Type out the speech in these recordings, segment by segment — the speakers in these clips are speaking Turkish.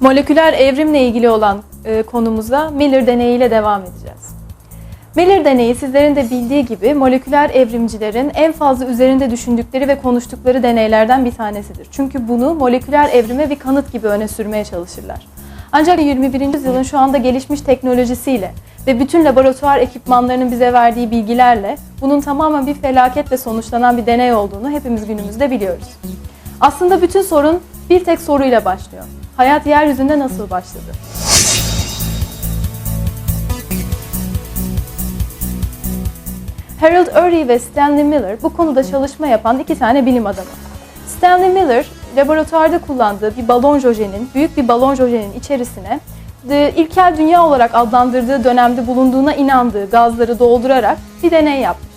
Moleküler evrimle ilgili olan e, konumuza Miller deneyiyle devam edeceğiz. Miller deneyi sizlerin de bildiği gibi moleküler evrimcilerin en fazla üzerinde düşündükleri ve konuştukları deneylerden bir tanesidir. Çünkü bunu moleküler evrime bir kanıt gibi öne sürmeye çalışırlar. Ancak 21. yüzyılın şu anda gelişmiş teknolojisiyle ve bütün laboratuvar ekipmanlarının bize verdiği bilgilerle bunun tamamen bir felaketle sonuçlanan bir deney olduğunu hepimiz günümüzde biliyoruz. Aslında bütün sorun bir tek soruyla başlıyor. Hayat yeryüzünde nasıl başladı? Harold Urey ve Stanley Miller bu konuda çalışma yapan iki tane bilim adamı. Stanley Miller, laboratuvarda kullandığı bir balon jojenin, büyük bir balon jojenin içerisine e, ilkel dünya olarak adlandırdığı dönemde bulunduğuna inandığı gazları doldurarak bir deney yapmış.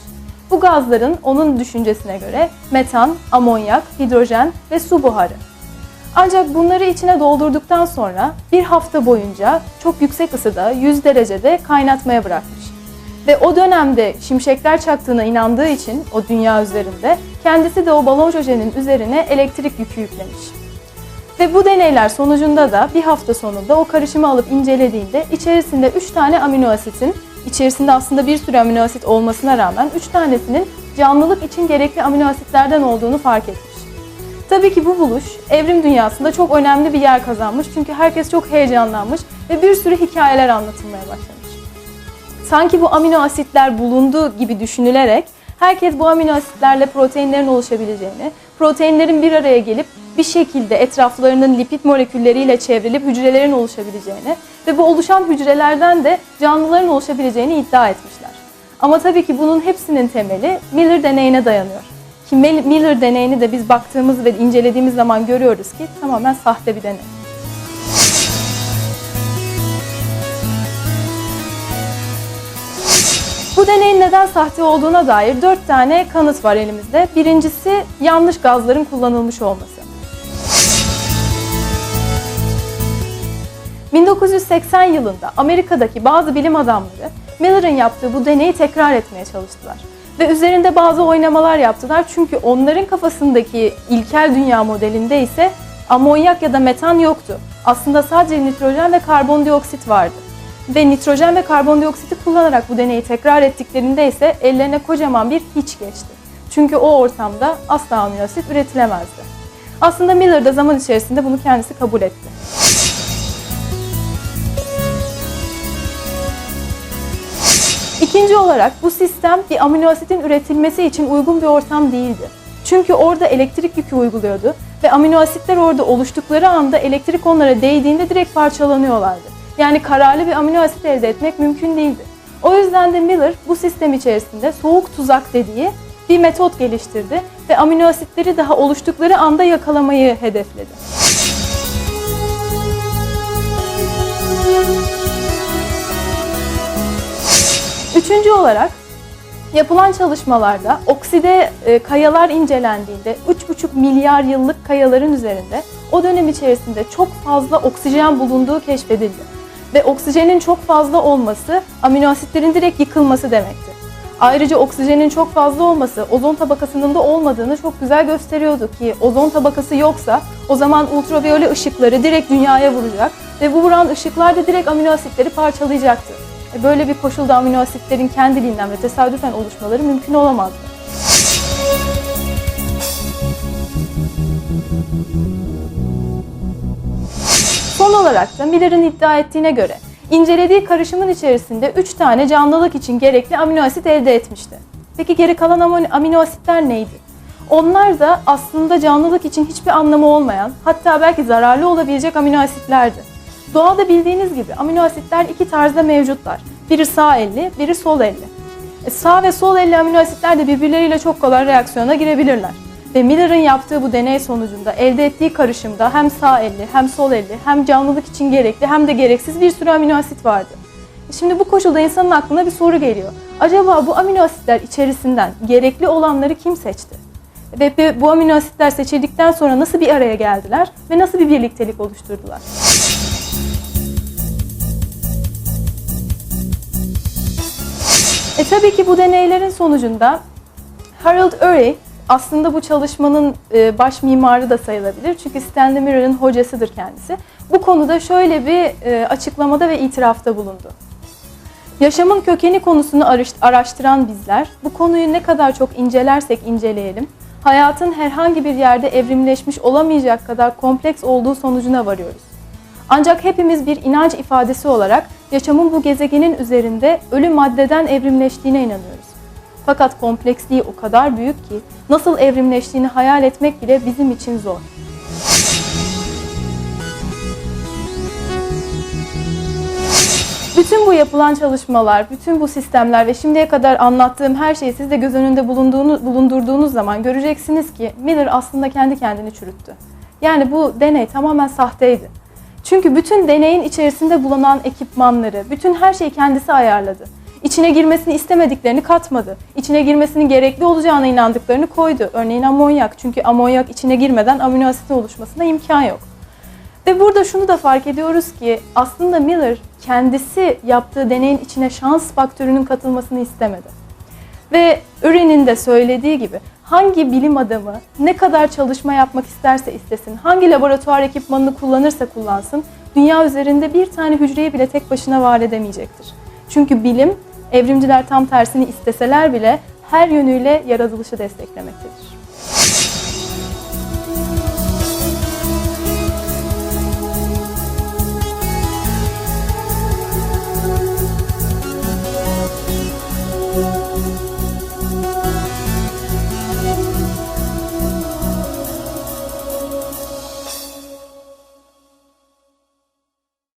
Bu gazların onun düşüncesine göre metan, amonyak, hidrojen ve su buharı. Ancak bunları içine doldurduktan sonra bir hafta boyunca çok yüksek ısıda 100 derecede kaynatmaya bırakmış. Ve o dönemde şimşekler çaktığına inandığı için o dünya üzerinde kendisi de o balon üzerine elektrik yükü yüklemiş. Ve bu deneyler sonucunda da bir hafta sonunda o karışımı alıp incelediğinde içerisinde 3 tane amino asitin, içerisinde aslında bir sürü amino asit olmasına rağmen 3 tanesinin canlılık için gerekli amino asitlerden olduğunu fark etmiş. Tabii ki bu buluş evrim dünyasında çok önemli bir yer kazanmış çünkü herkes çok heyecanlanmış ve bir sürü hikayeler anlatılmaya başlamış. Sanki bu amino asitler bulundu gibi düşünülerek herkes bu amino asitlerle proteinlerin oluşabileceğini, proteinlerin bir araya gelip bir şekilde etraflarının lipid molekülleriyle çevrilip hücrelerin oluşabileceğini ve bu oluşan hücrelerden de canlıların oluşabileceğini iddia etmişler. Ama tabii ki bunun hepsinin temeli Miller deneyine dayanıyor. Ki Miller deneyini de biz baktığımız ve incelediğimiz zaman görüyoruz ki tamamen sahte bir deney. Bu deneyin neden sahte olduğuna dair dört tane kanıt var elimizde. Birincisi yanlış gazların kullanılmış olması. 1980 yılında Amerika'daki bazı bilim adamları Miller'ın yaptığı bu deneyi tekrar etmeye çalıştılar. Ve üzerinde bazı oynamalar yaptılar çünkü onların kafasındaki ilkel dünya modelinde ise amonyak ya da metan yoktu. Aslında sadece nitrojen ve karbondioksit vardı. Ve nitrojen ve karbondioksiti kullanarak bu deneyi tekrar ettiklerinde ise ellerine kocaman bir hiç geçti. Çünkü o ortamda asla amino asit üretilemezdi. Aslında Miller de zaman içerisinde bunu kendisi kabul etti. İkinci olarak bu sistem bir amino asitin üretilmesi için uygun bir ortam değildi. Çünkü orada elektrik yükü uyguluyordu ve amino asitler orada oluştukları anda elektrik onlara değdiğinde direkt parçalanıyorlardı. Yani kararlı bir amino asit elde etmek mümkün değildi. O yüzden de Miller bu sistem içerisinde soğuk tuzak dediği bir metot geliştirdi ve amino asitleri daha oluştukları anda yakalamayı hedefledi. Üçüncü olarak yapılan çalışmalarda okside e, kayalar incelendiğinde 3,5 milyar yıllık kayaların üzerinde o dönem içerisinde çok fazla oksijen bulunduğu keşfedildi. Ve oksijenin çok fazla olması amino asitlerin direkt yıkılması demekti. Ayrıca oksijenin çok fazla olması ozon tabakasının da olmadığını çok güzel gösteriyordu ki ozon tabakası yoksa o zaman ultraviyole ışıkları direkt dünyaya vuracak ve bu vuran ışıklar da direkt amino asitleri parçalayacaktı. E, böyle bir koşulda amino asitlerin kendiliğinden ve tesadüfen oluşmaları mümkün olamazdı. Son olarak da Miller'ın iddia ettiğine göre incelediği karışımın içerisinde 3 tane canlılık için gerekli amino asit elde etmişti. Peki geri kalan amino asitler neydi? Onlar da aslında canlılık için hiçbir anlamı olmayan, hatta belki zararlı olabilecek amino asitlerdi. Doğada bildiğiniz gibi amino asitler iki tarzda mevcutlar. Biri sağ elli, biri sol elli. E, sağ ve sol elli amino asitler de birbirleriyle çok kolay reaksiyona girebilirler. Ve Miller'ın yaptığı bu deney sonucunda elde ettiği karışımda hem sağ elli hem sol elli hem canlılık için gerekli hem de gereksiz bir sürü amino asit vardı. Şimdi bu koşulda insanın aklına bir soru geliyor. Acaba bu amino asitler içerisinden gerekli olanları kim seçti? Ve bu amino asitler seçildikten sonra nasıl bir araya geldiler ve nasıl bir birliktelik oluşturdular? E tabii ki bu deneylerin sonucunda Harold Urey aslında bu çalışmanın e, baş mimarı da sayılabilir. Çünkü Stanley Miller'ın hocasıdır kendisi. Bu konuda şöyle bir e, açıklamada ve itirafta bulundu. Yaşamın kökeni konusunu araş- araştıran bizler, bu konuyu ne kadar çok incelersek inceleyelim, hayatın herhangi bir yerde evrimleşmiş olamayacak kadar kompleks olduğu sonucuna varıyoruz. Ancak hepimiz bir inanç ifadesi olarak yaşamın bu gezegenin üzerinde ölü maddeden evrimleştiğine inanıyoruz. Fakat kompleksliği o kadar büyük ki nasıl evrimleştiğini hayal etmek bile bizim için zor. Bütün bu yapılan çalışmalar, bütün bu sistemler ve şimdiye kadar anlattığım her şeyi siz de göz önünde bulunduğunu, bulundurduğunuz zaman göreceksiniz ki Miller aslında kendi kendini çürüttü. Yani bu deney tamamen sahteydi. Çünkü bütün deneyin içerisinde bulunan ekipmanları, bütün her şeyi kendisi ayarladı. İçine girmesini istemediklerini katmadı. İçine girmesinin gerekli olacağına inandıklarını koydu. Örneğin amonyak. Çünkü amonyak içine girmeden amino asitin oluşmasına imkan yok. Ve burada şunu da fark ediyoruz ki aslında Miller kendisi yaptığı deneyin içine şans faktörünün katılmasını istemedi. Ve Urey'nin de söylediği gibi hangi bilim adamı ne kadar çalışma yapmak isterse istesin, hangi laboratuvar ekipmanını kullanırsa kullansın, dünya üzerinde bir tane hücreyi bile tek başına var edemeyecektir. Çünkü bilim, evrimciler tam tersini isteseler bile her yönüyle yaratılışı desteklemektedir.